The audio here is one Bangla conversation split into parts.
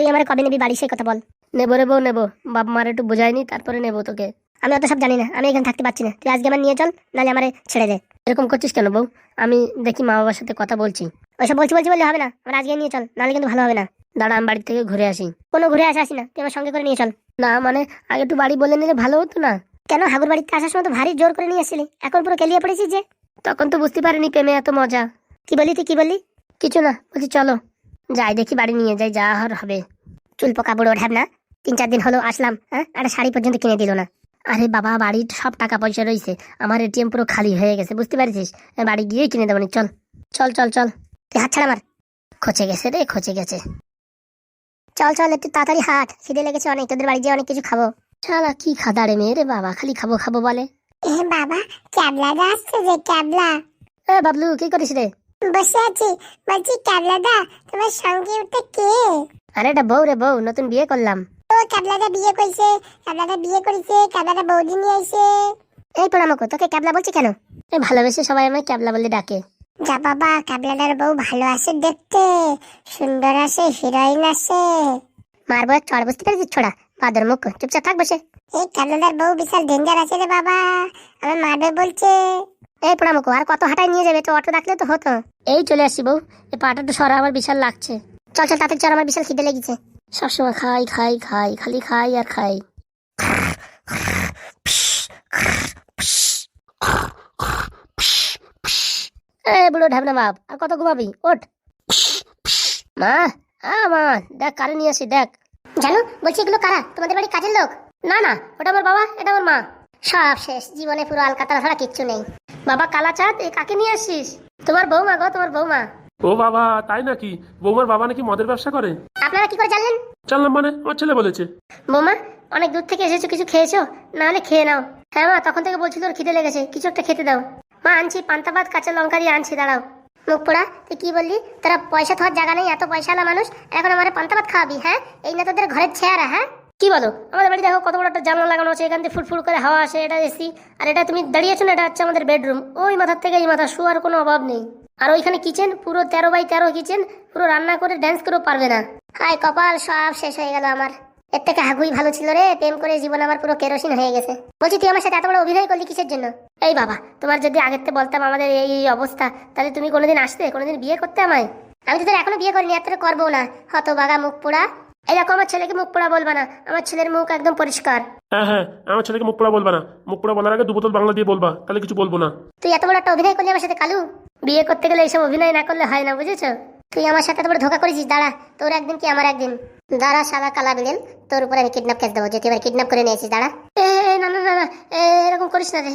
তুই আমার কবে নিবি বাড়ি সেই কথা বল। নেব বউ নেব। বাপ মার একটু বোঝায়নি তারপরে নেব তোকে। আমি অত সব জানি না আমি এখানে থাকতে পারছি না। তুই আজকে আমার নিয়ে চল নাহলে আমারে ছেড়ে দে। এরকম করছিস কেন বউ? আমি দেখি মা বাবার সাথে কথা বলছি। ওইসব বলছি বলছি বললে হবে না। আমার আজকে নিয়ে চল নাহলে কিন্তু ভালো হবে না। দাঁড়া আমি বাড়ি থেকে ঘুরে আসি। কোনো ঘুরে আসা আসি না। তুই আমার সঙ্গে করে নিয়ে চল। না মানে আগে একটু বাড়ি বলে নিলে ভালো হতো না। কেন? হাগুর বাড়িতে আসার সময় তো ভারী জোর করে নিয়ে আসছিলি। এখন পুরো কেলিয়ে পড়েছিস যে। তখন তো বুঝতে পারিনি প্রেমে এত মজা। কি বলি তুই কি বললি? কিছু না বলছি চলো। যাই দেখি বাড়ি নিয়ে যাই যা হওয়ার হবে। চুল পোকা বুড়ো ঢ্যাব না। তিন চার দিন হলো আসলাম হ্যাঁ? একটা শাড়ি পর্যন্ত কিনে দিল না। আরে বাবা বাড়ির সব টাকা পয়সা রয়েছে আমার এটিএম পুরো খালি হয়ে গেছে বুঝতে পারছিস? বাড়ি গিয়ে কিনে দেবো চল। চল চল চল। তুই হাত ছাড়া আমার। খচে গেছে রে খচে গেছে। চল চল একটু তাড়াতাড়ি হাট। খিদে লেগেছে অনেক তোদের বাড়ি যেয়ে অনেক কিছু খাব। শালা কি খাদাড়ে মেয়ে রে বাবা খালি খাব খাব বলে। এ বাবা ক্যাবলাদা আসছে যে ক্যাবলা। এ বাবলু কি করিস রে? বসে আছি। বলছি ক্যাবলাদা তোমার সঙ্গে ওটা কে? আরে এটা বউ রে বউ নতুন বিয়ে করলাম। ও ক্যাবলাদা বিয়ে করেছে। ক্যাবলাদা বিয়ে করেছে ক্যাবলাদা বৌদি নিয়ে আইছে এই পোড়ামকো তোকে ক্যাবলা বলছি কেন? এ ভালোবেসে সবাই আমায় ক্যাবলা বলে ডাকে। যা বাবা ক্যাবলাদার বউ ভালো আছে দেখতে। সুন্দর আছে হিরোইন আছে মারবো এক চড় বুঝতে পেরেছিস ছোড়া? বাদর মুখ চুপচাপ থাক বসে। এই ক্যাবলাদার বউ বিশাল ডেঞ্জার আছে রে বাবা। আমার মারবে বলছে। এই পোড়ামকো আর কত হাঁটায় নিয়ে যাবে? তো অটো ডাকলে তো হতো। এই চলে আসছি বউ এই পাটা তো সরা আমার বিশাল লাগছে। চল চল তাতে চল আমার বিশাল খিদে লেগেছে। সবসময় খাই খাই খাই খালি খাই আর খাই। এ বুড়ো ঢাবনা বাপ আর কত ঘুমাবি? ওঠ। মা আ মা দেখ কারে নিয়ে আসি দেখ। জানো বলছি এগুলো কারা? তোমাদের বাড়ি কাজের লোক? না না ওটা আমার বাবা এটা আমার মা। সব শেষ। জীবনে পুরো আলকাতরা ছাড়া কিচ্ছু নেই। বাবা কালা চাঁদ এই কাকে নিয়ে আসিস তোমার বৌমা গো তোমার বৌমা। ও বাবা তাই নাকি? বৌমার বাবা নাকি মদের ব্যবসা করে? আপনারা কি করে জানলেন? জানলাম মানে আমার ছেলে বলেছে। বৌমা অনেক দূর থেকে এসেছ কিছু খেয়েছো? না হলে খেয়ে নাও। হ্যাঁ মা তখন থেকে বলছিল ওর খিদে লেগেছে কিছু একটা খেতে দাও। মা আনছি পান্তা ভাত কাঁচা লঙ্কা দিয়ে আনছি দাঁড়াও। মুখ পোড়া তুই কি বললি? তোরা পয়সা থাকার জায়গা নেই এত পয়সা পয়সাওয়ালা মানুষ এখন আমার পান্তা ভাত খাওয়াবি হ্যাঁ? এই না তোদের ঘরের চেহারা হ্যাঁ? কি বলো? আমাদের বাড়ি দেখো কত বড় একটা জানলা লাগানো আছে, এখান থেকে ফুটফুট করে হাওয়া আসে, এটা এসি, আর এটা তুমি দাঁড়িয়েছো না, এটা হচ্ছে আমাদের বেডরুম। ওই মাথার থেকে এই মাথা শোয়ার কোনো অভাব নেই। আর ওইখানে কিচেন, পুরো তেরো বাই তেরো কিচেন, পুরো রান্না করে ড্যান্স করেও পারবে না। হায় কপাল, সব শেষ হয়ে গেল আমার। এর থেকে হাগুই ভালো ছিল রে, প্রেম করে জীবন আমার পুরো কেরোসিন হয়ে গেছে। বলছি, তুই আমার সাথে এত বড় অভিনয় করলি কিসের জন্য? এই বাবা, তোমার যদি আগের থেকে বলতাম আমাদের এই অবস্থা, তাহলে তুমি কোনোদিন আসতে, কোনোদিন বিয়ে করতে আমায়? আমি তো তোর এখনও বিয়ে করিনি, এত করব না। হত বাগা মুখ পোড়া। দেখো আমার ছেলেকে মুখ পোড়া বলবা না। আমার ছেলের মুখ একদম পরিষ্কার। হ্যাঁ হ্যাঁ আমার ছেলেকে মুখ পোড়া বলবা না। মুখ পোড়া বলার আগে দু বোতল বাংলা দিয়ে বলবা তাহলে কিছু বলব না। তুই এত বড় একটা অভিনয় করলি আমার সাথে কালু? বিয়ে করতে গেলে এইসব অভিনয় না করলে হয় না বুঝেছ? তুই আমার সাথে বড় ধোকা করেছিস দাঁড়া তোর একদিন কি আমার একদিন? দাঁড়া সাদা কালা বিড়েল তোর উপরে আমি কিডন্যাপ কেস দেবো যদি এবার কিডন্যাপ করে নিয়েছিস দাঁড়া। এ না না না না এ, এরকম করিস না রে।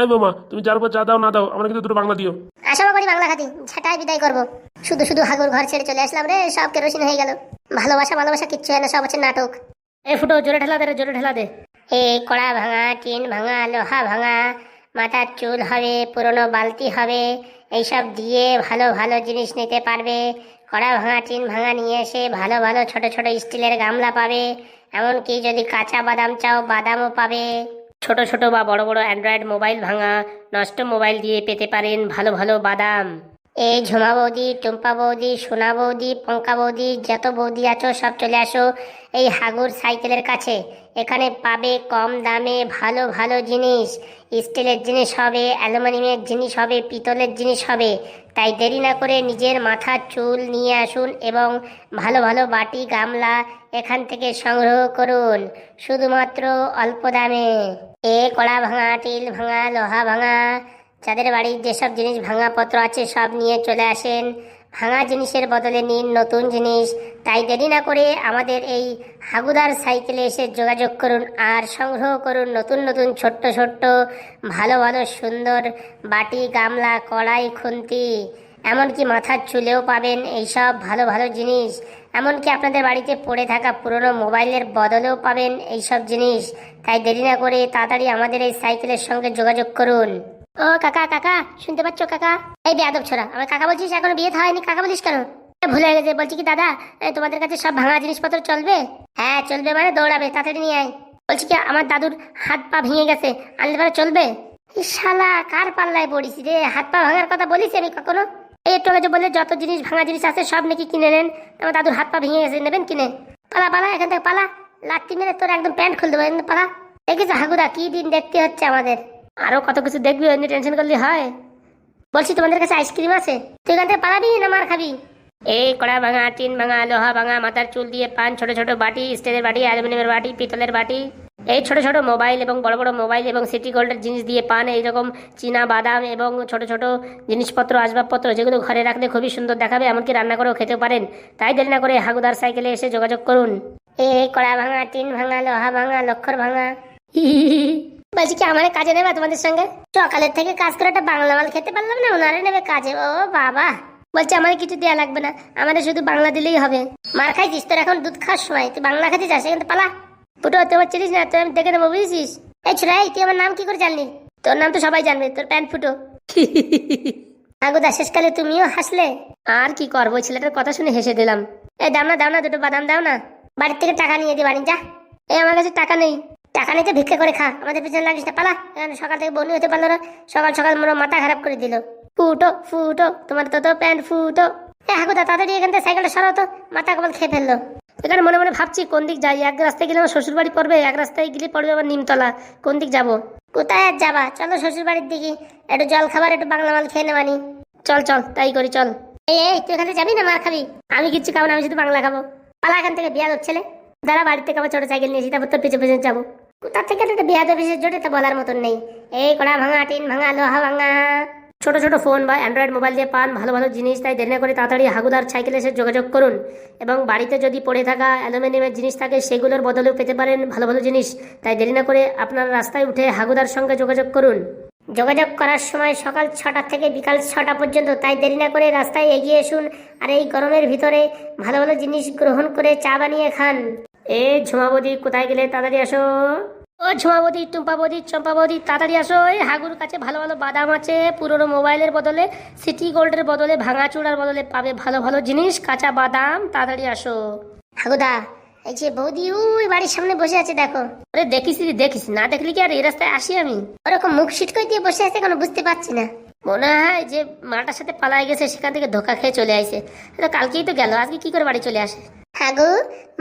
এই বৌমা তুমি যার উপর যা দাও না দাও আমার কিন্তু দুটো বাংলা দিও। আশা করি বাংলা খাতি ঝাঁটায় বিদায় করব। শুধু শুধু হাগুর ঘর ছেড়ে চলে আসলাম রে সব কেরোসিন হয়ে গেল। ভালোবাসা ভালোবাসা কিচ্ছু হয় না সব হচ্ছে নাটক। এ ফুটো জোরে ঠেলা দে রে জোরে ঠেলা দে। এ কড়া ভাঙা টিন ভাঙা লোহা ভাঙা মাথার চুল হবে পুরনো বালতি হবে এইসব দিয়ে ভালো ভালো জিনিস নিতে পারবে। কড়া ভাঙা টিন ভাঙা নিয়ে এসে ভালো ভালো ছোট ছোট স্টিলের গামলা পাবে এমনকি যদি কাঁচা বাদাম চাও বাদামও পাবে। ছোট ছোট বা বড় বড় অ্যান্ড্রয়েড মোবাইল ভাঙা নষ্ট মোবাইল দিয়ে পেতে পারেন ভালো ভালো বাদাম। এই ঝুমা বৌদি, টুম্পা বৌদি, সোনা বৌদি, পঙ্কা বৌদি, যত বৌদি আছো সব চলে আসো এই হাগুর সাইকেলের কাছে। এখানে পাবে কম দামে ভালো ভালো জিনিস। স্টিলের জিনিস হবে, অ্যালুমিনিয়ামের জিনিস হবে, পিতলের জিনিস হবে। তাই দেরি না করে নিজের মাথার চুল নিয়ে আসুন এবং ভালো ভালো বাটি, গামলা এখান থেকে সংগ্রহ করুন। শুধুমাত্র অল্প দামে। এ কড়া ভাঙা টিল ভাঙা, লোহা ভাঙা যাদের বাড়ির যেসব জিনিস ভাঙাপত্র আছে সব নিয়ে চলে আসেন। ভাঙা জিনিসের বদলে নিন নতুন জিনিস। তাই দেরি না করে আমাদের এই হাগুদার সাইকেলে এসে যোগাযোগ করুন আর সংগ্রহ করুন নতুন নতুন ছোট্ট ছোট্ট, ভালো ভালো সুন্দর বাটি, গামলা, কড়াই, খুন্তি। এমনকি মাথার চুলেও পাবেন এইসব ভালো ভালো জিনিস। এমনকি আপনাদের বাড়িতে পড়ে থাকা পুরনো মোবাইলের বদলেও পাবেন এইসব জিনিস। তাই দেরি না করে তাড়াতাড়ি আমাদের এই সাইকেলের সঙ্গে যোগাযোগ করুন। ও, কাকা কাকা, শুনতে পাচ্ছ, কাকা? এই বেয়াদব ছোড়া, আমার কাকা বলছিস, এখনও বিয়ে থা হয়নি, কাকা বলিস কেন? ভুলে গেছে, বলছি কি, দাদা তোমাদের কাছে সব ভাঙা জিনিসপত্র চলবে? হ্যাঁ চলবে মানে দৌড়াবে, তাড়াতাড়ি নিয়ে আয়। বলছি কি, আমার দাদুর হাত পা ভেঙে গেছে, আনলে পরে চলবে? শালা, কার পাল্লায় পড়িস রে, হাত পা ভাঙার কথা বলিস আমি কখনো? এই একটু আগে বললে, যত জিনিস ভাঙা জিনিস আছে, সব নাকি কিনে নেন, আমার দাদুর হাত পা ভেঙে গেছে, নেবেন কিনে? পালা পালা, এখান থেকে পালা লাত্তি মেরে তোর একদম প্যান্ট খুলে দেবো পালা। দেখেছ হাগুদা কি দিন দেখতে হচ্ছে আমাদের। আরও কত কিছু দেখবি এমনি টেনশন করলে হয়। বলছি তোমাদের কাছে আইসক্রিম আছে? তুই এখান থেকে পালাবি না মার খাবি? এই কড়া ভাঙা টিন ভাঙা লোহা ভাঙা মাথার চুল দিয়ে পান ছোট ছোট বাটি স্টিলের বাটি অ্যালুমিনিয়ামের বাটি পিতলের বাটি। এই ছোট ছোট মোবাইল এবং বড় বড় মোবাইল এবং সিটি গোল্ডের জিনিস দিয়ে পান এইরকম চীনা বাদাম এবং ছোট ছোট জিনিসপত্র আসবাবপত্র যেগুলো ঘরে রাখলে খুবই সুন্দর দেখাবে এমনকি রান্না করেও খেতে পারেন। তাই দেরি না করে হাগুদার সাইকেলে এসে যোগাযোগ করুন। এই কড়া ভাঙা টিন ভাঙা লোহা ভাঙা লক্ষর ভাঙা। বলছি কি আমার কাজে নেবে তোমাদের সঙ্গে? সকালের থেকে কাজ করে একটা বাংলা মাল খেতে পারলাম না ওনারে নেবে কাজে। ও বাবা। বলছে আমার কিছু দেওয়া লাগবে না আমাদের শুধু বাংলা দিলেই হবে। মার খাইছিস? তোর এখন দুধ খাওয়ার সময়। তুই বাংলা খেতে যাস এখান থেকে পালা। ফুটো তোমার চিনিস না? তুই আমি দেখে নেব বুঝেছিস? এই ছোড়া এই তুই আমার নাম কি করে জানলি? তোর নাম তো সবাই জানবে তোর প্যান্ট ফুটো। আগুদা শেষকালে তুমিও হাসলে? আর কি করব ছেলেটার কথা শুনে হেসে দিলাম। এই দাও না দাও না দুটো বাদাম দাও না। বাড়ির থেকে টাকা নিয়ে দি বাড়ি যা। এই আমার কাছে টাকা নেই। টাকা নিতে ভিক্ষা করে খা। আমাদের পিছনে লাগিস না, পালা। সকাল থেকে বনি হতে পারল না। সকাল সকাল মনে মাথা খারাপ করে দিল। ফুটো ফুটো, তোমার তো তো প্যান্ট ফুটো। এ হাগুদা তাড়াতাড়ি এখান থেকে সাইকেলটা সরাও তো। মাথা কবল খেয়ে ফেলল। এখানে মনে মনে ভাবছি, কোন দিক যাই? এক রাস্তায় গেলে আমার শ্বশুর বাড়ি পড়বে, এক রাস্তায় গেলে পড়বে আমার নিমতলা। কোন দিক যাব? কোথায় আর যাবা? চলো শ্বশুর বাড়ির দিকে। একটু জল খাবার, একটু বাংলা মাল খেয়ে নেবানি চল চল, তাই করি, চল। এই এই, তুই এখানে যাবি না মার খাবি? আমি কিচ্ছু খাব না, আমি শুধু বাংলা খাব। পালা এখান থেকে বিয়া ছেলে। দাঁড়া, বাড়ি থেকে আমার ছোট সাইকেল নিয়েছি তারপর তোর পিছনে পিছনে যাব। কোথা থেকে একটা বিয়া দেবিসের জোটে তো বলার মতন নেই। এই কড়া ভাঙা, টিন ভাঙা, লোহা ভাঙা। ছোট ছোট ফোন বা অ্যান্ড্রয়েড মোবাইল দিয়ে পান, ভালো ভালো জিনিস তাই দেরি না করে তাড়াতাড়ি হাগুদার সাইকেলে এসে যোগাযোগ করুন। এবং বাড়িতে যদি পড়ে থাকা অ্যালুমিনিয়ামের জিনিস থাকে, সেগুলোর বদলেও পেতে পারেন ভালো ভালো জিনিস। তাই দেরি না করে আপনার রাস্তায় উঠে হাগুদার সঙ্গে যোগাযোগ করুন। যোগাযোগ করার সময় সকাল ছটা থেকে বিকাল ছটা পর্যন্ত, তাই দেরি না করে রাস্তায় এগিয়ে আসুন আর এই গরমের ভিতরে ভালো ভালো জিনিস গ্রহণ করে চা বানিয়ে খান। এ ঝুমাবদি কোথায় গেলে তাড়াতাড়ি আসো? ও ঝুমাবদি টুম্পা বৌদি চম্পা বৌদি তাড়াতাড়ি আসো। এই হাগুর কাছে ভালো ভালো বাদাম আছে পুরনো মোবাইলের বদলে সিটি গোল্ডের বদলে ভাঙা চূড়ার বদলে পাবে ভালো ভালো জিনিস কাঁচা বাদাম তাড়াতাড়ি আসো। হাগুদা এই যে বৌদি ওই বাড়ির সামনে বসে আছে দেখো। আরে দেখিস রে, দেখিস না দেখলি কি আর এই রাস্তায় আসি আমি? ওরকম মুখ সিট করে দিয়ে বসে আছে কোনো বুঝতে পারছি না। মনে হয় যে মাটার সাথে পালাই গেছে সেখান থেকে ধোকা খেয়ে চলে আসে কালকেই তো গেল আজকে কি করে বাড়ি চলে আসে? হাগু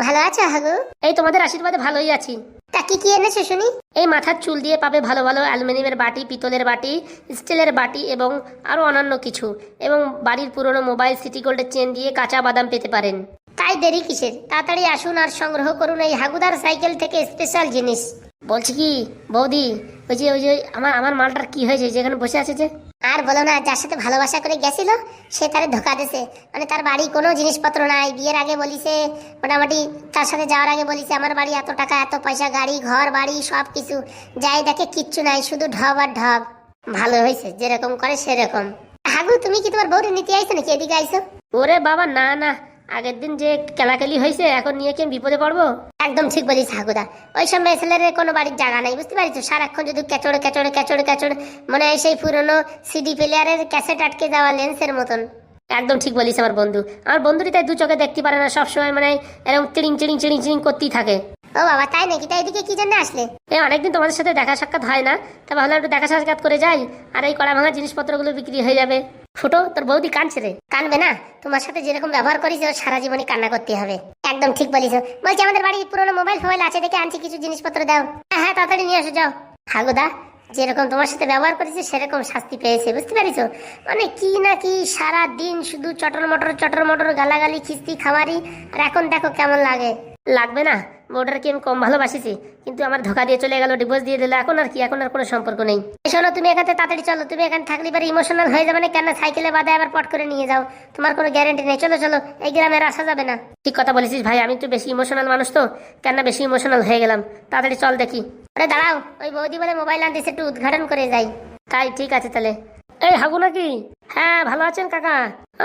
ভালো আছো হাগু? এই তোমাদের আশীর্বাদে ভালোই আছি। তা কি কি এনেছো শুনি? এই মাথার চুল দিয়ে পাবে ভালো ভালো অ্যালুমিনিয়ামের বাটি পিতলের বাটি স্টিলের বাটি এবং আরও অন্যান্য কিছু এবং বাড়ির পুরনো মোবাইল সিটি গোল্ডের চেন দিয়ে কাঁচা বাদাম পেতে পারেন। তাই দেরি কিসের? তাড়াতাড়ি আসুন আর সংগ্রহ করুন এই হাগুদার সাইকেল থেকে স্পেশাল জিনিস। বলছি কি বৌদি ওই যে ওই যে আমার আমার মালটার কি হয়েছে? যেখানে বসে আছে যে। আর বলো না, যার সাথে ভালোবাসা করে গেছিল, সে তার ধোকা দিছে। মানে তার বাড়ি কোনো জিনিসপত্র নাই। বিয়ের আগে বলিছে, মোটামুটি তার সাথে যাওয়ার আগে বলিছে, আমার বাড়ি এত টাকা, এত পয়সা, গাড়ি, ঘর, বাড়ি সব কিছু যাই দেখে কিচ্ছু নাই, শুধু ঢব আর ঢব। ভালো হয়েছে যেরকম করে সেরকম। হাগু, তুমি কি তোমার বউরে নিতে আইছো নাকি? এদিকে আইছো। ওরে বাবা, না না। আগের দিন যে কেলাকেলি হয়েছে এখন নিয়ে কি বিপদে পড়ব? একদম ঠিক বলিস হাগুদা ওই সব মেসেলের কোনো বাড়ির জায়গা নাই বুঝতে পারিস সারাক্ষণ যদি কেচড়ে কেচড়ে কেচড়ে কেচড়ে মনে হয় সেই পুরনো সিডি প্লেয়ারের ক্যাসেট আটকে যাওয়া লেন্সের মতন। একদম ঠিক বলিস আমার বন্ধু। আমার বন্ধুরই তাই দু চোখে দেখতে পারে না সবসময় মানে এরকম চিড়িং চিড়িং চিড়িং চিড়িং করতেই থাকে। ও বাবা তাই নাকি? তাই এদিকে কি জন্য আসলে? এই অনেকদিন তোমাদের সাথে দেখা সাক্ষাৎ হয় না। তা ভাবলাম একটু দেখা সাক্ষাৎ করে যাই আর এই কড়া ভাঙা জিনিসপত্রগুলো বিক্রি হয়ে যাবে। ফুটো তোর বৌদি কাঁদছে রে। কানবে না? তোমার সাথে যেরকম ব্যবহার করিস ওর সারা জীবনই কান্না করতে হবে। একদম ঠিক বলিস। বলছি, আমাদের বাড়ি পুরোনো মোবাইল ফোবাইল আছে দেখে আনছি, কিছু জিনিসপত্র দাও। হ্যাঁ হ্যাঁ তাড়াতাড়ি নিয়ে এসো, যাও। হাগুদা, যেরকম তোমার সাথে ব্যবহার করেছে, সেরকম শাস্তি পেয়েছে, বুঝতে পারিস? মানে কি না কি সারা দিন শুধু চটর মটর চটর মটর গালাগালি, খিস্তি খামারি আর এখন দেখো কেমন লাগে। লাগবে না। বউটার কি আমি কম ভালোবাসিছি? কিন্তু আমার ধোকা দিয়ে চলে গেল ডিভোর্স দিয়ে দিল, এখন আর কি, এখন আর কোনো সম্পর্ক নেই। শোনো, তুমি এখানে তাড়াতাড়ি চলো, তুমি এখানে থাকলে পরে ইমোশনাল হয়ে যাবে না কেন সাইকেলে বাদে আবার পট করে নিয়ে যাও। তোমার কোনো গ্যারেন্টি নেই, চলো চলো, এই গ্রামের আসা যাবে না। ঠিক কথা বলেছিস ভাই, আমি তো বেশি ইমোশনাল মানুষ তো কেন বেশি ইমোশনাল হয়ে গেলাম। তাড়াতাড়ি চল দেখি। আরে দাঁড়াও, ওই বৌদি বলে মোবাইল আনতেছে, একটু উদ্ঘাটন করে যাই। তাই, ঠিক আছে তাহলে। এই হাগু নাকি হ্যাঁ ভালো আছেন কাকা।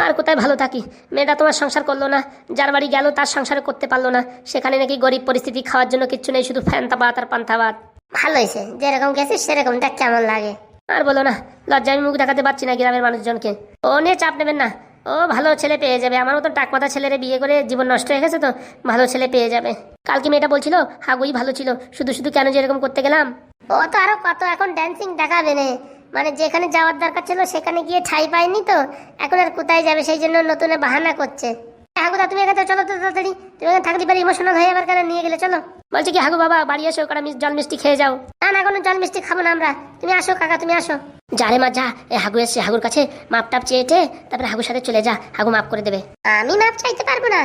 আর কোথায় ভালো থাকি? মেয়েটা তোমার সংসার করল না যার বাড়ি গেল তার সংসার করতে পারল না। সেখানে নাকি গরিব পরিস্থিতি খাওয়ার জন্য কিচ্ছু নেই শুধু ফ্যান্তা ভাত আর পান্তা ভাত ভালো হয়েছে। যেরকম গেছিস সেরকম দেখ কেমন লাগে? আর বলো না লজ্জায় মুখ দেখাতে পারছি না গ্রামের মানুষজনকে। ও নিয়ে চাপ নেবেন না। ও ভালো ছেলে পেয়ে যাবে। আমার মতো টাকমাথা ছেলেরে বিয়ে করে জীবন নষ্ট হয়ে গেছে তো ভালো ছেলে পেয়ে যাবে। কালকে মেয়েটা বলছিল হাগুই ভালো ছিল শুধু শুধু কেন যেরকম করতে গেলাম? ও তো আরও কত এখন ড্যান্সিং দেখাবে না। মানে যেখানে যাওয়ার দরকার ছিল সেখানে গিয়ে ঠাই পায়নি তো এখন আর কোথায় যাবে? সেই জন্য নতুন বাহানা করছে। হাগুদা তুমি এখানে চলো তো তাড়াতাড়ি। তুমি এখানে থাকতে পারি ইমোশনাল হয়ে আবার কেন নিয়ে গেলে? চলো। বলছি কি হাগু বাবা বাড়ি এসো মিস- জল মিষ্টি খেয়ে যাও। না না কোনো জল মিষ্টি খাব না আমরা। তুমি আসো কাকা তুমি আসো। যা রে মা যা। এ হাগু এসছে হাগুর কাছে মাপ টাপ চেয়েছে তারপরে হাগুর সাথে চলে যা। হাগু মাপ করে দেবে। আমি মাপ চাইতে পারব না।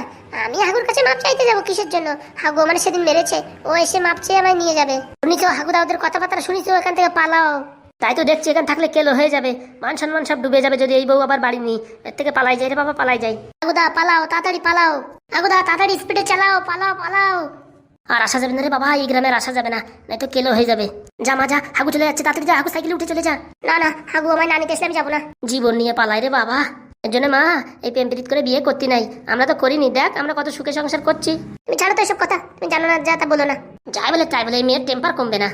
আমি হাগুর কাছে মাপ চাইতে যাব কিসের জন্য? হাগু মানে সেদিন মেরেছে। ও এসে মাপ চেয়ে আমায় নিয়ে যাবে। শুনিছো হাগুদা ওদের কথাবার্তা শুনিছো? এখান থেকে পালাও। তাই তো দেখছি এখানে থাকলে কেলো হয়ে যাবে। মান সম্মান সব ডুবে যাবে যদি এই বউ আবার বাড়ি নি এর থেকে পালাই যাই রে বাবা পালাই যাই হাগুদা পালাও তাড়াতাড়ি পালাও। হাগুদা তাড়াতাড়ি স্পিডে চালাও পালাও পালাও। আর আসা যাবে না রে বাবা এই গ্রামের আসা যাবে না। নাই তো কেলো হয়ে যাবে। যা মা যা হাগু চলে যাচ্ছে তাড়াতাড়ি যা হাগু সাইকেলে উঠে চলে যা। না না হাগু আমায় নানিতে এসে আমি যাব না। জীবন নিয়ে পালাই রে বাবা। এর জন্য মা এই প্রেম প্রীত করে বিয়ে করতে নাই। আমরা তো করিনি দেখ আমরা কত সুখে সংসার করছি। তুমি ছাড়ো তো এসব কথা তুমি জানো না যা তা বলো না। যাই বলে তাই বলে এই মেয়ের টেম্পার কমবে না।